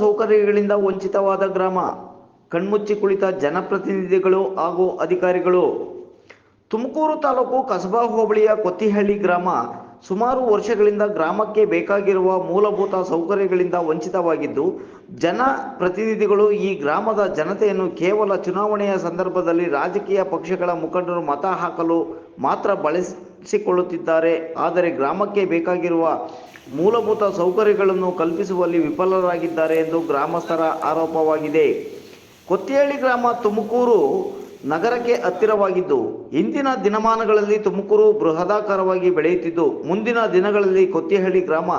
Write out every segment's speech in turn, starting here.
ಸೌಕರ್ಯಗಳಿಂದ ವಂಚಿತವಾದ ಗ್ರಾಮ, ಕಣ್ಮುಚ್ಚಿ ಕುಳಿತ ಜನಪ್ರತಿನಿಧಿಗಳು ಹಾಗೂ ಅಧಿಕಾರಿಗಳು. ತುಮಕೂರು ತಾಲೂಕು ಕಸಬಾ ಹೋಬಳಿಯ ಕೊತ್ತಿಹಳ್ಳಿ ಗ್ರಾಮ ಸುಮಾರು ವರ್ಷಗಳಿಂದ ಗ್ರಾಮಕ್ಕೆ ಬೇಕಾಗಿರುವ ಮೂಲಭೂತ ಸೌಕರ್ಯಗಳಿಂದ ವಂಚಿತವಾಗಿದ್ದು, ಜನ ಪ್ರತಿನಿಧಿಗಳು ಈ ಗ್ರಾಮದ ಜನತೆಯನ್ನು ಕೇವಲ ಚುನಾವಣೆಯ ಸಂದರ್ಭದಲ್ಲಿ ರಾಜಕೀಯ ಪಕ್ಷಗಳ ಮುಖಂಡರು ಮತ ಹಾಕಲು ಮಾತ್ರ ಬಳಸಿಕೊಳ್ಳುತ್ತಿದ್ದಾರೆ. ಆದರೆ ಗ್ರಾಮಕ್ಕೆ ಬೇಕಾಗಿರುವ ಮೂಲಭೂತ ಸೌಕರ್ಯಗಳನ್ನು ಕಲ್ಪಿಸುವಲ್ಲಿ ವಿಫಲರಾಗಿದ್ದಾರೆ ಎಂದು ಗ್ರಾಮಸ್ಥರ ಆರೋಪವಾಗಿದೆ. ಕೊತ್ತಿಹಳ್ಳಿ ಗ್ರಾಮ ತುಮಕೂರು ನಗರಕ್ಕೆ ಹತ್ತಿರವಾಗಿದ್ದು, ಇಂದಿನ ದಿನಮಾನಗಳಲ್ಲಿ ತುಮಕೂರು ಬೃಹದಾಕಾರವಾಗಿ ಬೆಳೆಯುತ್ತಿದ್ದು, ಮುಂದಿನ ದಿನಗಳಲ್ಲಿ ಕೊತ್ತಿಹಳ್ಳಿ ಗ್ರಾಮ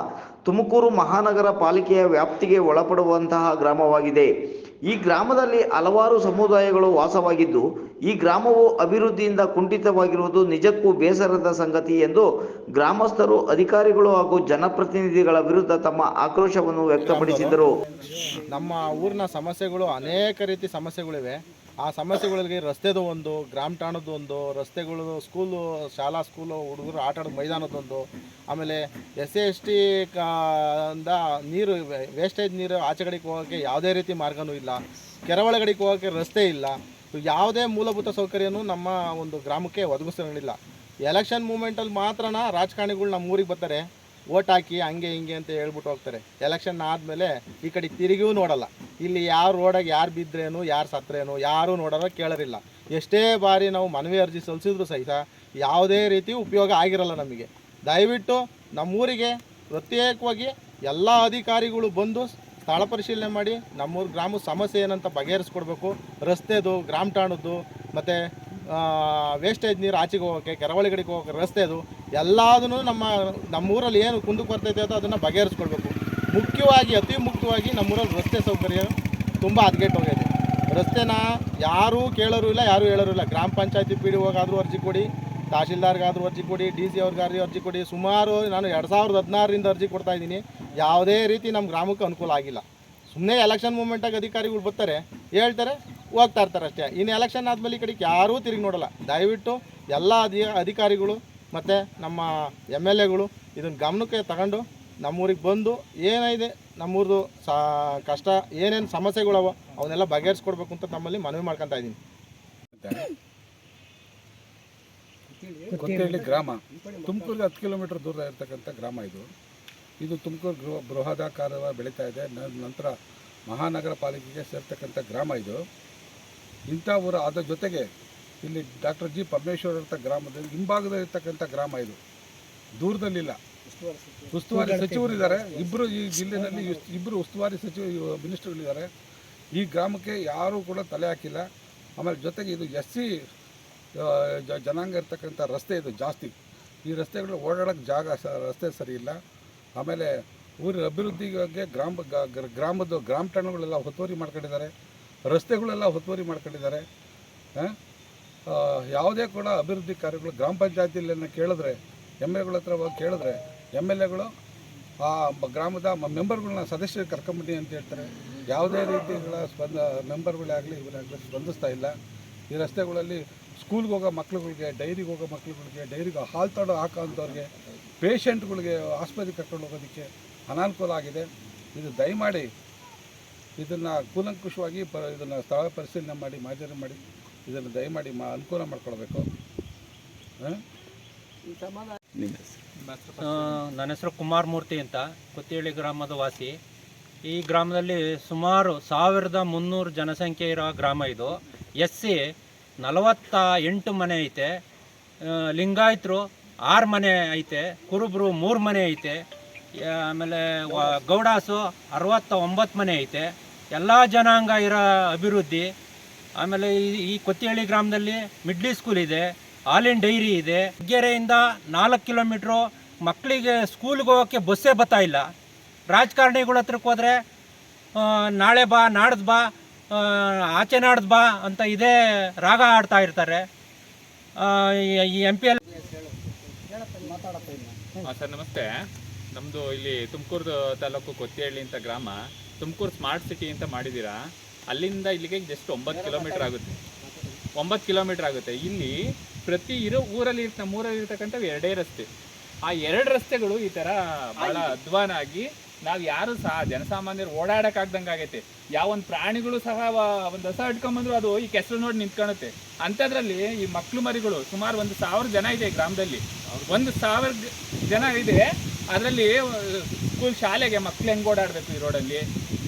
ತುಮಕೂರು ಮಹಾನಗರ ಪಾಲಿಕೆಯ ವ್ಯಾಪ್ತಿಗೆ ಒಳಪಡುವಂತಹ ಗ್ರಾಮವಾಗಿದೆ. ಈ ಗ್ರಾಮದಲ್ಲಿ ಹಲವಾರು ಸಮುದಾಯಗಳು ವಾಸವಾಗಿದ್ದು, ಈ ಗ್ರಾಮವು ಅಭಿವೃದ್ಧಿಯಿಂದ ಕುಂಠಿತವಾಗಿರುವುದು ನಿಜಕ್ಕೂ ಬೇಸರದ ಸಂಗತಿ ಎಂದು ಗ್ರಾಮಸ್ಥರು, ಅಧಿಕಾರಿಗಳು ಹಾಗೂ ಜನಪ್ರತಿನಿಧಿಗಳ ವಿರುದ್ಧ ತಮ್ಮ ಆಕ್ರೋಶವನ್ನು ವ್ಯಕ್ತಪಡಿಸಿದರು. ನಮ್ಮ ಊರಿನ ಸಮಸ್ಯೆಗಳು ಅನೇಕ ರೀತಿ ಸಮಸ್ಯೆಗಳಿವೆ. ಆ ಸಮಸ್ಯೆಗಳಿಗೆ ರಸ್ತೆದು ಒಂದು, ಗ್ರಾಮ ಠಾಣದ್ದು ಒಂದು, ರಸ್ತೆಗಳು, ಸ್ಕೂಲು, ಶಾಲಾ, ಸ್ಕೂಲು, ಹುಡುಗರು ಆಟ ಆಡೋ ಮೈದಾನದೊಂದು, ಆಮೇಲೆ ಎಸ್ ಸಿ ಎಸ್ ಟಿ ಕಾಂದ ನೀರು ವೇಸ್ಟೇಜ್ ನೀರು ಆಚೆ ಕಡೆಗೆ ಹೋಗೋಕ್ಕೆ ಯಾವುದೇ ರೀತಿ ಮಾರ್ಗನೂ ಇಲ್ಲ. ಕೆರೆ ಒಳಗಡೆಗೆ ಹೋಗೋಕ್ಕೆ ರಸ್ತೆ ಇಲ್ಲ. ಯಾವುದೇ ಮೂಲಭೂತ ಸೌಕರ್ಯನೂ ನಮ್ಮ ಒಂದು ಗ್ರಾಮಕ್ಕೆ ಒದಗಿಸಿರಲಿಲ್ಲ ಎಲೆಕ್ಷನ್ ಮೂಮೆಂಟಲ್ಲಿ ಮಾತ್ರನ ರಾಜಕಾರಣಿಗಳು ನಮ್ಮ ಊರಿಗೆ ಬರ್ತಾರೆ. ಓಟ್ ಹಾಕಿ ಹಂಗೆ ಹಿಂಗೆ ಅಂತ ಹೇಳ್ಬಿಟ್ಟು ಹೋಗ್ತಾರೆ. ಎಲೆಕ್ಷನ್ ಆದಮೇಲೆ ಈ ಕಡೆ ತಿರುಗಿಯೂ ನೋಡಲ್ಲ. ಇಲ್ಲಿ ಯಾರು ರೋಡಾಗ ಯಾರು ಬಿದ್ದರೇನು ಯಾರು ಸತ್ರೇನು ಯಾರೂ ನೋಡೋರ ಕೇಳೋರಿಲ್ಲ. ಎಷ್ಟೇ ಬಾರಿ ನಾವು ಮನವಿ ಅರ್ಜಿ ಸಲ್ಲಿಸಿದ್ರು ಸಹಿತ ಯಾವುದೇ ರೀತಿ ಉಪಯೋಗ ಆಗಿರಲ್ಲ ನಮಗೆ. ದಯವಿಟ್ಟು ನಮ್ಮೂರಿಗೆ ಪ್ರತ್ಯೇಕವಾಗಿ ಎಲ್ಲ ಅಧಿಕಾರಿಗಳು ಬಂದು ಸ್ಥಳ ಪರಿಶೀಲನೆ ಮಾಡಿ, ನಮ್ಮೂರು ಗ್ರಾಮದ ಸಮಸ್ಯೆ ಏನಂತ ಬಗೆಹರಿಸ್ಕೊಡ್ಬೇಕು. ರಸ್ತೆದು, ಗ್ರಾಮ ಠಾಣದ್ದು ಮತ್ತು ವೇಸ್ಟೇಜ್ ನೀರು ಆಚೆಗೆ ಹೋಗೋಕ್ಕೆ, ಕೆರವಳಿಗಡೆಗೆ ಹೋಗೋಕ್ಕೆ ರಸ್ತೆದು ಎಲ್ಲದನ್ನು ನಮ್ಮ ನಮ್ಮೂರಲ್ಲಿ ಏನು ಕುಂದು ಕೊರತೈತೆ ಅದು ಅದನ್ನು ಬಗೆಹರಿಸ್ಕೊಳ್ಬೇಕು. ಮುಖ್ಯವಾಗಿ, ಅತಿ ಮುಖ್ಯವಾಗಿ ನಮ್ಮೂರಲ್ಲಿ ರಸ್ತೆ ಸೌಕರ್ಯ ತುಂಬ ಹದಗೆಟ್ಟೋಗಿದೆ. ರಸ್ತೆನ ಯಾರೂ ಕೇಳೋರು ಇಲ್ಲ, ಯಾರೂ ಹೇಳೋರು ಇಲ್ಲ. ಗ್ರಾಮ ಪಂಚಾಯತಿ ಪಿ ಡಿ ಹೋಗಾದರೂ ಅರ್ಜಿ ಕೊಡಿ, ತಹಶೀಲ್ದಾರ್ಗಾದ್ರೂ ಅರ್ಜಿ ಕೊಡಿ, ಡಿ ಸಿ ಅವ್ರಿಗಾದ್ರೂ ಅರ್ಜಿ ಕೊಡಿ. ಸುಮಾರು ನಾನು ಎರಡು ಸಾವಿರದ ಹದಿನಾರರಿಂದ ಅರ್ಜಿ ಕೊಡ್ತಾ ಇದ್ದೀನಿ. ಯಾವುದೇ ರೀತಿ ನಮ್ಮ ಗ್ರಾಮಕ್ಕೆ ಅನುಕೂಲ ಆಗಿಲ್ಲ. ಸುಮ್ಮನೆ ಎಲೆಕ್ಷನ್ ಮೂಮೆಂಟಾಗಿ ಅಧಿಕಾರಿಗಳು ಬರ್ತಾರೆ, ಹೇಳ್ತಾರೆ, ಹೋಗ್ತಾ ಇರ್ತಾರೆ ಅಷ್ಟೇ. ಇನ್ನು ಎಲೆಕ್ಷನ್ ಆದಮೇಲೆ ಈ ಕಡೆಗೆ ಯಾರೂ ತಿರುಗಿ ನೋಡಲ್ಲ. ದಯವಿಟ್ಟು ಎಲ್ಲ ಅಧಿ, ಅಧಿಕಾರಿಗಳು ಮತ್ತು ನಮ್ಮ ಎಂ ಎಲ್ ಎಗಳು ಇದನ್ನು ಗಮನಕ್ಕೆ ತಗೊಂಡು ನಮ್ಮೂರಿಗೆ ಬಂದು ಏನಿದೆ, ನಮ್ಮೂರದು ಸಾ, ಕಷ್ಟ, ಏನೇನು ಸಮಸ್ಯೆಗಳವ ಅವನ್ನೆಲ್ಲ ಬಗೆಹರಿಸ್ಕೊಡ್ಬೇಕು ಅಂತ ನಮ್ಮಲ್ಲಿ ಮನವಿ ಮಾಡ್ಕೊತಾ ಇದ್ದೀನಿ. ಕೊತ್ತಿಹಳ್ಳಿ ಗ್ರಾಮ. ತುಮಕೂರಿಗೆ ಹತ್ತು ಕಿಲೋಮೀಟರ್ ದೂರ ಇರತಕ್ಕಂಥ ಗ್ರಾಮ ಇದು. ಇದು ತುಮಕೂರು ಗೃಹ ಬೃಹದಾಕಾರವಾಗಿ ಬೆಳೀತಾ ಇದೆ. ನಂತರ ಮಹಾನಗರ ಪಾಲಿಕೆಗೆ ಸೇರ್ತಕ್ಕಂಥ ಗ್ರಾಮ ಇದು. ಇಂಥ ಊರು ಅದರ ಜೊತೆಗೆ ಇಲ್ಲಿ ಡಾಕ್ಟರ್ ಜಿ ಪರಮೇಶ್ವರ್ ಅಂತ ಗ್ರಾಮದಲ್ಲಿ ಹಿಂಭಾಗದಲ್ಲಿರ್ತಕ್ಕಂಥ ಗ್ರಾಮ ಇದು. ದೂರದಲ್ಲಿಲ್ಲ. ಉಸ್ತುವಾರಿ ಸಚಿವರಿದ್ದಾರೆ. ಇಬ್ಬರು ಈ ಜಿಲ್ಲೆಯಲ್ಲಿ ಇಬ್ಬರು ಉಸ್ತುವಾರಿ ಸಚಿವ ಮಿನಿಸ್ಟರ್ಗಳಿದ್ದಾರೆ. ಈ ಗ್ರಾಮಕ್ಕೆ ಯಾರೂ ಕೂಡ ತಲೆ ಹಾಕಿಲ್ಲ. ಆಮೇಲೆ ಜೊತೆಗೆ ಇದು ಎಸ್ ಸಿ ಜನಾಂಗ ಇರ್ತಕ್ಕಂಥ ರಸ್ತೆ ಇದು ಜಾಸ್ತಿ. ಈ ರಸ್ತೆಗಳು ಓಡಾಡೋಕ್ಕೆ ಜಾಗ ರಸ್ತೆ ಸರಿ ಇಲ್ಲ. ಆಮೇಲೆ ಊರಿನ ಅಭಿವೃದ್ಧಿಗೆ ಗ್ರಾಮ ಗ್ರಾಮದ ಗ್ರಾಮ ಠಾಣಗಳೆಲ್ಲ ಒತ್ತುವರಿ ಮಾಡ್ಕೊಂಡಿದ್ದಾರೆ. ರಸ್ತೆಗಳೆಲ್ಲ ಹೊತ್ತುವರಿ ಮಾಡ್ಕೊಂಡಿದ್ದಾರೆ. ಆ? ಯಾವುದೇ ಕೂಡ ಅಭಿವೃದ್ಧಿ ಕಾರ್ಯಗಳು ಗ್ರಾಮ ಪಂಚಾಯತಿಯಲ್ಲಿ ಕೇಳಿದ್ರೆ ಎಂ ಎಲ್ಗಳ ಹತ್ರ ಹೋಗಿ ಕೇಳಿದ್ರೆ ಎಂ ಎಲ್ ಎಗಳು ಆ ಗ್ರಾಮದ ಮೆಂಬರ್ಗಳನ್ನ ಸದಸ್ಯರು ಕರ್ಕೊಂಬಿಡಿ ಅಂತ ಹೇಳ್ತಾರೆ. ಯಾವುದೇ ರೀತಿಗಳ ಸ್ಪಂದ ಮೆಂಬರ್ಗಳಾಗಲಿ ಇವರಾಗಲಿ ಸ್ಪಂದಿಸ್ತಾ ಇಲ್ಲ. ಈ ರಸ್ತೆಗಳಲ್ಲಿ ಸ್ಕೂಲ್ಗೆ ಹೋಗೋ ಮಕ್ಳುಗಳಿಗೆ, ಡೈರಿಗೆ ಹೋಗೋ ಮಕ್ಳುಗಳಿಗೆ, ಡೈರಿಗೆ ಹಾಲು ತಡೋ ಹಾಕೋಂಥವ್ರಿಗೆ ಪೇಷಂಟ್ಗಳಿಗೆ ಆಸ್ಪತ್ರೆಗೆ ಕರ್ಕೊಂಡು ಹೋಗೋದಕ್ಕೆ ಅನಾನುಕೂಲ ಆಗಿದೆ. ಇದು ದಯಮಾಡಿ ಇದನ್ನು ಕೂಲಂಕುಷವಾಗಿ ಪ, ಇದನ್ನು ಸ್ಥಳ ಪರಿಶೀಲನೆ ಮಾಡಿ ಮಾಜರಿ ಮಾಡಿ ಇದನ್ನು ದಯಮಾಡಿ ಮಾ ಅನುಕೂಲ ಮಾಡಿಕೊಡ್ಬೇಕು ನನ್ನ ಹೆಸರು ಕುಮಾರ್ ಮೂರ್ತಿ ಅಂತ, ಕೊತ್ತಿಹಳ್ಳಿ ಗ್ರಾಮದ ವಾಸಿ. ಈ ಗ್ರಾಮದಲ್ಲಿ ಸುಮಾರು ಸಾವಿರದ ಮುನ್ನೂರು ಜನಸಂಖ್ಯೆ ಇರೋ ಗ್ರಾಮ ಇದು. ಎಸ್ ಸಿ ನಲವತ್ತ ಎಂಟು ಮನೆ ಐತೆ. ಲಿಂಗಾಯತರು ಆರು ಮನೆ ಐತೆ. ಕುರುಬರು ಮೂರು ಮನೆ ಐತೆ. ಆಮೇಲೆ ಗೌಡಾಸು ಅರವತ್ತ ಒಂಬತ್ತು ಮನೆ ಐತೆ. ಎಲ್ಲ ಜನಾಂಗ ಇರೋ ಅಭಿವೃದ್ಧಿ ಆಮೇಲೆ ಈ- ಕೊತ್ತಿಹಳ್ಳಿ ಗ್ರಾಮದಲ್ಲಿ ಮಿಡ್ಲಿ ಸ್ಕೂಲ್ ಇದೆ ಹಾಲಿನ ಡೈರಿ ಇದೆ. ಹುಗ್ಗೆರೆಯಿಂದ ನಾಲ್ಕು ಕಿಲೋಮೀಟ್ರು ಮಕ್ಕಳಿಗೆ ಸ್ಕೂಲ್ಗೆ ಹೋಗೋಕ್ಕೆ ಬಸ್ಸೇ ಬರ್ತಾ ಇಲ್ಲ. ರಾಜಕಾರಣಿಗಳ ಹತ್ರಕ್ಕೆ ಹೋದರೆ ನಾಳೆ ಬಾ, ನಾಡ್ದು ಬಾ ಆಚೆ ನಾಡ್ದು ಬಾ ಅಂತ ಇದೇ ರಾಗ ಆಡ್ತಾ ಇರ್ತಾರೆ. ಈ- ಎಂ ಪಿ ಎಲ್ ಸರ್, ನಮಸ್ತೆ. ನಮ್ಮದು ಇಲ್ಲಿ ತುಮಕೂರು ತಾಲೂಕು ಕೊತ್ತಿಹಳ್ಳಿ ಅಂತ ಗ್ರಾಮ. ತುಮಕೂರು ಸ್ಮಾರ್ಟ್ ಸಿಟಿ ಅಂತ ಮಾಡಿದ್ದೀರಾ? ಅಲ್ಲಿಂದ ಇಲ್ಲಿಗೆ ಜಸ್ಟ್ ಒಂಬತ್ತು ಕಿಲೋಮೀಟರ್ ಆಗುತ್ತೆ. ಒಂಬತ್ತು ಕಿಲೋಮೀಟರ್ ಆಗುತ್ತೆ. ಇಲ್ಲಿ ಪ್ರತಿ ಇರೋ ಊರಲ್ಲಿ ಇರ್ತ ಊರಲ್ಲಿ ಇರ್ತಕ್ಕಂಥ ಎರಡೇ ರಸ್ತೆ. ಆ ಎರಡು ರಸ್ತೆಗಳು ಈ ಥರ ಭಾಳ ಅಧ್ವಾನ ಆಗಿ ನಾವು ಯಾರು ಸಹ ಜನಸಾಮಾನ್ಯರು ಓಡಾಡೋಕ್ಕಾಗ್ದಂಗೆ ಆಗೈತೆ. ಯಾವ ಒಂದು ಪ್ರಾಣಿಗಳು ಸಹ ಒಂದು ಹಸ ಹಿಡ್ಕೊಂಬಂದ್ರು ಅದು ಈ ಕೆಸರು ನೋಡಿ ನಿಂತ್ಕೊಳುತ್ತೆ. ಅಂಥದ್ರಲ್ಲಿ ಈ ಮಕ್ಕಳು ಮರಿಗಳು ಸುಮಾರು ಒಂದು ಸಾವಿರ ಜನ ಇದೆ ಗ್ರಾಮದಲ್ಲಿ. ಒಂದು ಸಾವಿರ ಜನ ಇದೆ. ಅದರಲ್ಲಿ ಸ್ಕೂಲ್ ಶಾಲೆಗೆ ಮಕ್ಕಳು ಹೆಂಗೆ ಓಡಾಡಬೇಕು ಈ ರೋಡಲ್ಲಿ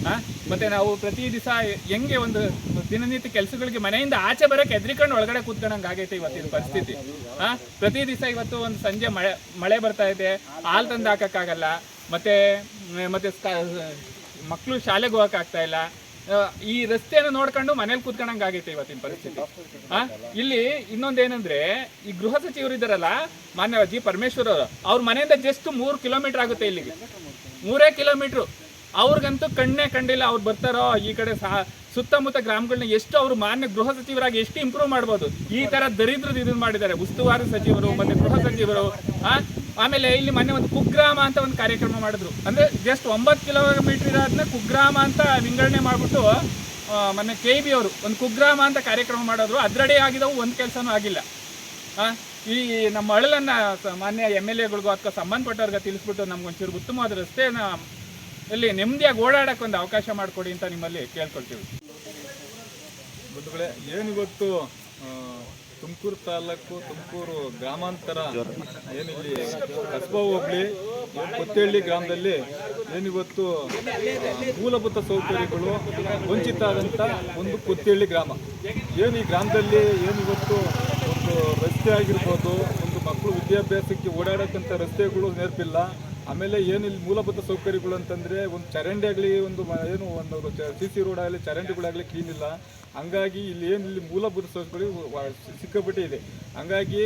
ಹಾಂ ಮತ್ತೆ ನಾವು ಪ್ರತಿ ದಿವಸ ಹೆಂಗೆ ಒಂದು ದಿನನಿತ್ಯ ಕೆಲಸಗಳಿಗೆ ಮನೆಯಿಂದ ಆಚೆ ಬರಕ್ಕೆ ಎದ್ರಿಕೊಂಡು ಒಳಗಡೆ ಕೂತ್ಕೊಂಡಂಗೆ ಆಗೈತೆ ಇವತ್ತಿನ ಪರಿಸ್ಥಿತಿ. ಹಾಂ ಪ್ರತಿ ದಿವಸ ಇವತ್ತು ಒಂದು ಸಂಜೆ ಮಳೆ ಮಳೆ ಬರ್ತಾ ಇದೆ. ಹಾಲು ತಂದು ಹಾಕಕ್ಕಾಗಲ್ಲ. ಮತ್ತೆ ಮತ್ತು ಮಕ್ಕಳು ಶಾಲೆಗೆ ಹೋಗೋಕ್ಕಾಗ್ತಾ ಇಲ್ಲ. ಈ ರಸ್ತೆಯನ್ನು ನೋಡ್ಕೊಂಡು ಮನೇಲಿ ಕೂತ್ಕೊಂಡಂಗೆ ಆಗೈತೆ ಇವತ್ತಿನ ಪರಿಸ್ಥಿತಿ. ಇಲ್ಲಿ ಇನ್ನೊಂದೇನಂದ್ರೆ, ಈ ಗೃಹ ಸಚಿವರು ಇದ್ದಾರಲ್ಲ, ಮಾನ್ಯ ಜಿ ಪರಮೇಶ್ವರ್ ಅವರು, ಅವ್ರ ಮನೆಯಿಂದ ಜಸ್ಟ್ ಮೂರು ಕಿಲೋಮೀಟರ್ ಆಗುತ್ತೆ ಇಲ್ಲಿಗೆ. ಮೂರೇ ಕಿಲೋಮೀಟ್ರು. ಅವ್ರಿಗಂತೂ ಕಣ್ಣೇ ಕಂಡಿಲ್ಲ, ಅವ್ರು ಬರ್ತಾರೋ, ಈ ಕಡೆ ಸಹ ಸುತ್ತಮುತ್ತ ಗ್ರಾಮಗಳನ್ನ ಎಷ್ಟು ಅವರು ಮಾನ್ಯ ಗೃಹ ಸಚಿವರಾಗಿ ಎಷ್ಟು ಇಂಪ್ರೂವ್ ಮಾಡ್ಬೋದು. ಈ ತರ ದರಿದ್ರದ ಇದನ್ನ ಮಾಡಿದ್ದಾರೆ. ಉಸ್ತುವಾರಿ ಸಚಿವರು ಮತ್ತೆ ಗೃಹ ಸಚಿವರು ಆಮೇಲೆ ಇಲ್ಲಿ ಮೊನ್ನೆ ಒಂದು ಕುಗ್ರಾಮ ಅಂತ ಒಂದು ಕಾರ್ಯಕ್ರಮ ಮಾಡಿದ್ರು. ಅಂದ್ರೆ ಜಸ್ಟ್ ಒಂಬತ್ತು ಕಿಲೋಮೀಟರ್ ಇರೋದನ್ನ ಕುಗ್ರಾಮ ಅಂತ ವಿಂಗಡಣೆ ಮಾಡ್ಬಿಟ್ಟು ಮೊನ್ನೆ ಕೆ ಬಿ ಅವರು ಒಂದು ಕುಗ್ರಾಮ ಅಂತ ಕಾರ್ಯಕ್ರಮ ಮಾಡಿದ್ರು. ಅದ್ರಡೆ ಆಗಿದವು, ಒಂದು ಕೆಲಸನೂ ಆಗಿಲ್ಲ. ಈ ನಮ್ಮ ಅಳಲನ್ನ ಮಾನ್ಯ ಎಂ ಎಲ್ ಎಗಳಿಗೂ ಅಥವಾ ಸಂಬಂಧಪಟ್ಟವ್ರಿಗೆ ತಿಳಿಸ್ಬಿಟ್ಟು ನಮ್ಗೊಂಚೂರು ಉತ್ತಮವಾದ ರಸ್ತೆನ ಇಲ್ಲಿ ನೆಮ್ಮದಿಯಾಗಿ ಓಡಾಡಕ್ಕೆ ಒಂದು ಅವಕಾಶ ಮಾಡಿಕೊಡಿ ಅಂತ ನಿಮ್ಮಲ್ಲಿ ಕೇಳ್ಕೊಳ್ತೀವಿ. ಬಂಧುಗಳೇ ಏನಿವತ್ತು ತುಮಕೂರು ತಾಲೂಕು, ತುಮಕೂರು ಗ್ರಾಮಾಂತರ, ಏನಿಲ್ಲಿ ಕಸ್ಬಾ ಹೋಬಳಿ ಕೊತ್ತಹಳ್ಳಿ ಗ್ರಾಮದಲ್ಲಿ ಏನಿವತ್ತು ಮೂಲಭೂತ ಸೌಕರ್ಯಗಳು ವಂಚಿತ ಆದಂಥ ಒಂದು ಕೊತ್ತಹಳ್ಳಿ ಗ್ರಾಮ. ಏನು ಈ ಗ್ರಾಮದಲ್ಲಿ ಏನಿವತ್ತು ಒಂದು ರಸ್ತೆ ಆಗಿರ್ಬೋದು, ಒಂದು ಮಕ್ಕಳು ವಿದ್ಯಾಭ್ಯಾಸಕ್ಕೆ ಓಡಾಡಕ್ಕಂಥ ರಸ್ತೆಗಳು ನೆನಪಿಲ್ಲ. ಆಮೇಲೆ ಏನು ಇಲ್ಲಿ ಮೂಲಭೂತ ಸೌಕರ್ಯಗಳು ಅಂತಂದರೆ ಒಂದು ಚರಂಡಿ ಆಗಲಿ, ಒಂದು ಏನು ಒಂದು ಸಿ ಸಿ ರೋಡ್ ಆಗಲಿ ಚರಂಡಿಗಳಾಗಲಿ ಕ್ಲೀನ್ ಇಲ್ಲ. ಹಂಗಾಗಿ ಇಲ್ಲಿ ಏನು ಇಲ್ಲಿ ಮೂಲಭೂತ ಸೌಕರ್ಯ ಸಿಕ್ಕಾಪಟ್ಟೆ ಇದೆ. ಹಂಗಾಗಿ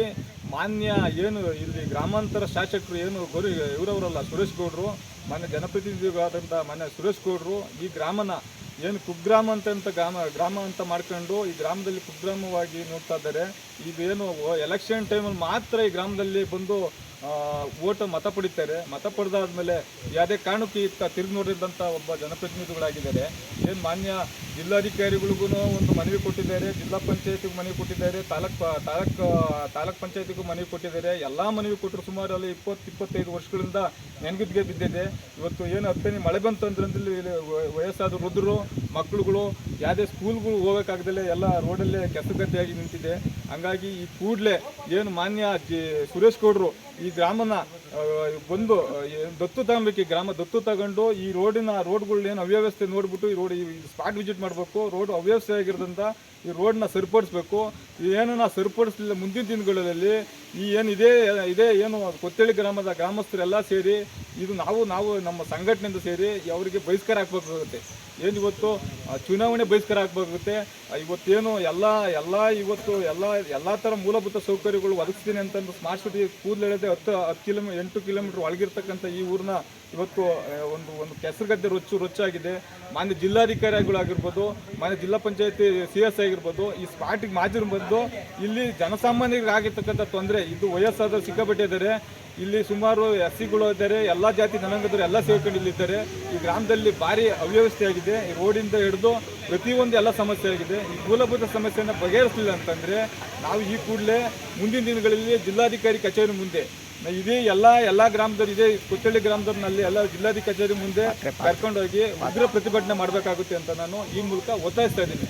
ಮಾನ್ಯ ಏನು ಇಲ್ಲಿ ಗ್ರಾಮಾಂತರ ಶಾಸಕರು ಏನು ಗೌರಿ, ಇವರವರಲ್ಲ, ಸುರೇಶ್ ಗೌಡರು, ಮಾನ್ಯ ಜನಪ್ರತಿನಿಧಿಗಳಾದಂಥ ಮಾನ್ಯ ಸುರೇಶ್ ಗೌಡರು, ಈ ಗ್ರಾಮನ ಏನು ಕುಗ್ರಾಮ ಅಂತ ಗ್ರಾಮ ಗ್ರಾಮ ಅಂತ ಮಾಡ್ಕೊಂಡು ಈ ಗ್ರಾಮದಲ್ಲಿ ಕುಗ್ರಾಮವಾಗಿ ನೋಡ್ತಾ ಇದ್ದಾರೆ. ಇದೇನು ಎಲೆಕ್ಷನ್ ಟೈಮಲ್ಲಿ ಮಾತ್ರ ಈ ಗ್ರಾಮದಲ್ಲಿ ಬಂದು ಓಟ್ ಮತ ಪಡಿತಾರೆ. ಮತ ಪಡೆದಾದ್ಮೇಲೆ ಯಾವುದೇ ಕಾರಣಕ್ಕೂ ಇತ್ತ ತಿರುಗಿ ನೋಡಿದಂಥ ಒಬ್ಬ ಜನಪ್ರತಿನಿಧಿಗಳಾಗಿದ್ದಾರೆ. ಏನು ಮಾನ್ಯ ಜಿಲ್ಲಾಧಿಕಾರಿಗಳಿಗೂ ಒಂದು ಮನವಿ ಕೊಟ್ಟಿದ್ದಾರೆ. ಜಿಲ್ಲಾ ಪಂಚಾಯತಿಗೂ ಮನವಿ ಕೊಟ್ಟಿದ್ದಾರೆ. ತಾಲೂಕ್ ತಾಲೂಕ್ ತಾಲೂಕ್ ಪಂಚಾಯತಿಗೂ ಮನವಿ ಕೊಟ್ಟಿದ್ದಾರೆ. ಎಲ್ಲ ಮನವಿ ಕೊಟ್ಟರು ಸುಮಾರು ಅಲ್ಲಿ ಇಪ್ಪತ್ತು, ಇಪ್ಪತ್ತೈದು ವರ್ಷಗಳಿಂದ ನೆನಗಿದ್ದಿಗೆ ಬಿದ್ದಿದೆ. ಇವತ್ತು ಏನು ಹತ್ತನೇ ಮಳೆ ಬಂತು ಅಂದ್ರೆ ಇಲ್ಲಿ ವಯಸ್ಸಾದ ವೃದ್ಧರು, ಮಕ್ಕಳುಗಳು, ಯಾವುದೇ ಸ್ಕೂಲ್ಗಳು ಹೋಗೋಕ್ಕಾಗ್ದಲೇ ಎಲ್ಲ ರೋಡಲ್ಲೇ ಕೆಸಗದ್ದೆಯಾಗಿ ನಿಂತಿದೆ. ಹಂಗಾಗಿ ಈ ಕೂಡಲೇ ಏನು ಮಾನ್ಯ ಜಿ, ಸುರೇಶ್ ಗೌಡರು ಈ ಗ್ರಾಮನ ಬಂದು ದತ್ತು ತಗೊಬೇಕು, ಈ ಗ್ರಾಮ ದತ್ತು ತಗೊಂಡು ಈ ರೋಡಿನ ರೋಡ್ಗಳನ್ನೇನು ಅವ್ಯವಸ್ಥೆ ನೋಡ್ಬಿಟ್ಟು ಈ ರೋಡ್ ಸ್ಪಾಟ್ ವಿಸಿಟ್ ಮಾಡಬೇಕು. ರೋಡ್ ಅವ್ಯವಸ್ಥೆ ಆಗಿರೋದ್ರಿಂದ ಈ ರೋಡ್ನ ಸರಿಪಡಿಸ್ಬೇಕು. ಏನನ್ನ ಸರಿಪಡಿಸಲಿಲ್ಲ ಮುಂದಿನ ದಿನಗಳಲ್ಲಿ, ಈ ಏನು ಇದೇ ಇದೇ ಏನು ಕೊತ್ತಳ್ಳಿ ಗ್ರಾಮದ ಗ್ರಾಮಸ್ಥರೆಲ್ಲ ಸೇರಿ, ಇದು ನಾವು ನಾವು ನಮ್ಮ ಸಂಘಟನೆಯಿಂದ ಸೇರಿ ಅವರಿಗೆ ಬಹಿಷ್ಕಾರ ಹಾಕ್ಬೇಕಾಗುತ್ತೆ ಏನು ಇವತ್ತು ಚುನಾವಣೆ ಬಹಿಷ್ಕಾರ ಹಾಕ್ಬೇಕಾಗುತ್ತೆ ಇವತ್ತೇನು ಎಲ್ಲ ಎಲ್ಲ ಇವತ್ತು ಎಲ್ಲ ಎಲ್ಲ ಥರ ಮೂಲಭೂತ ಸೌಕರ್ಯಗಳು ಒದಗಿಸ್ತೀನಿ ಅಂತಂದು ಸ್ಮಾರ್ಟ್ ಸಿಟಿ ಕೂದಲೆಳೆದೆ ಹತ್ತು ಹತ್ತು ಕಿಲೋಮೀ ಎಂಟು ಕಿಲೋಮೀಟರ್ ಒಳಗಿರ್ತಕ್ಕಂಥ ಈ ಊರನ್ನ ಇವತ್ತು ಒಂದು ಒಂದು ಕೆಸರುಗದ್ದೆ ರೊಚ್ಚು ರೊಚ್ಚಾಗಿದೆ. ಮಾನ್ಯ ಜಿಲ್ಲಾಧಿಕಾರಿಗಳಾಗಿರ್ಬೋದು ಮಾನ್ಯ ಜಿಲ್ಲಾ ಪಂಚಾಯತಿ ಸಿ ಎಸ್ ಆಗಿರ್ಬೋದು, ಈ ಸ್ಪಾಟಿಗೆ ಮಾಜಿ ಬಂದು ಇಲ್ಲಿ ಜನಸಾಮಾನ್ಯರಿಗೆ ಆಗಿರ್ತಕ್ಕಂಥ ತೊಂದರೆ, ಇದು ವಯಸ್ಸಾದ ಸಿಕ್ಕಾಪಟ್ಟೆ ಇದ್ದಾರೆ. ಇಲ್ಲಿ ಸುಮಾರು ಎಸ್ ಸಿಗಳು ಇದ್ದಾರೆ, ಎಲ್ಲ ಜಾತಿ ಜನಾಂಗದವರು ಎಲ್ಲ ಸೇರ್ಕೊಂಡು ಇಲ್ಲಿದ್ದಾರೆ ಈ ಗ್ರಾಮದಲ್ಲಿ ಭಾರಿ ಅವ್ಯವಸ್ಥೆ ಆಗಿದೆ. ಈ ರೋಡಿಂದ ಹಿಡಿದು ಪ್ರತಿಯೊಂದು ಎಲ್ಲ ಸಮಸ್ಯೆ ಆಗಿದೆ. ಈ ಮೂಲಭೂತ ಸಮಸ್ಯೆಯನ್ನು ಬಗೆಹರಿಸಲಿಲ್ಲ ಅಂತಂದರೆ, ನಾವು ಈ ಕೂಡಲೇ ಮುಂದಿನ ದಿನಗಳಲ್ಲಿ ಜಿಲ್ಲಾಧಿಕಾರಿ ಕಚೇರಿ ಮುಂದೆ ಇದೇ ಎಲ್ಲ ಎಲ್ಲ ಗ್ರಾಮದವ್ರು ಇದೇ ಕುತ್ತಳ್ಳಿ ಗ್ರಾಮದವ್ರನಲ್ಲಿ ಎಲ್ಲ ಜಿಲ್ಲಾಧಿಕಾರಿ ಮುಂದೆ ಕರ್ಕೊಂಡೋಗಿ ಉಗ್ರ ಪ್ರತಿಭಟನೆ ಮಾಡಬೇಕಾಗುತ್ತೆ ಅಂತ ನಾನು ಈ ಮೂಲಕ ಒತ್ತಾಯಿಸ್ತಾ ಇದ್ದೀನಿ.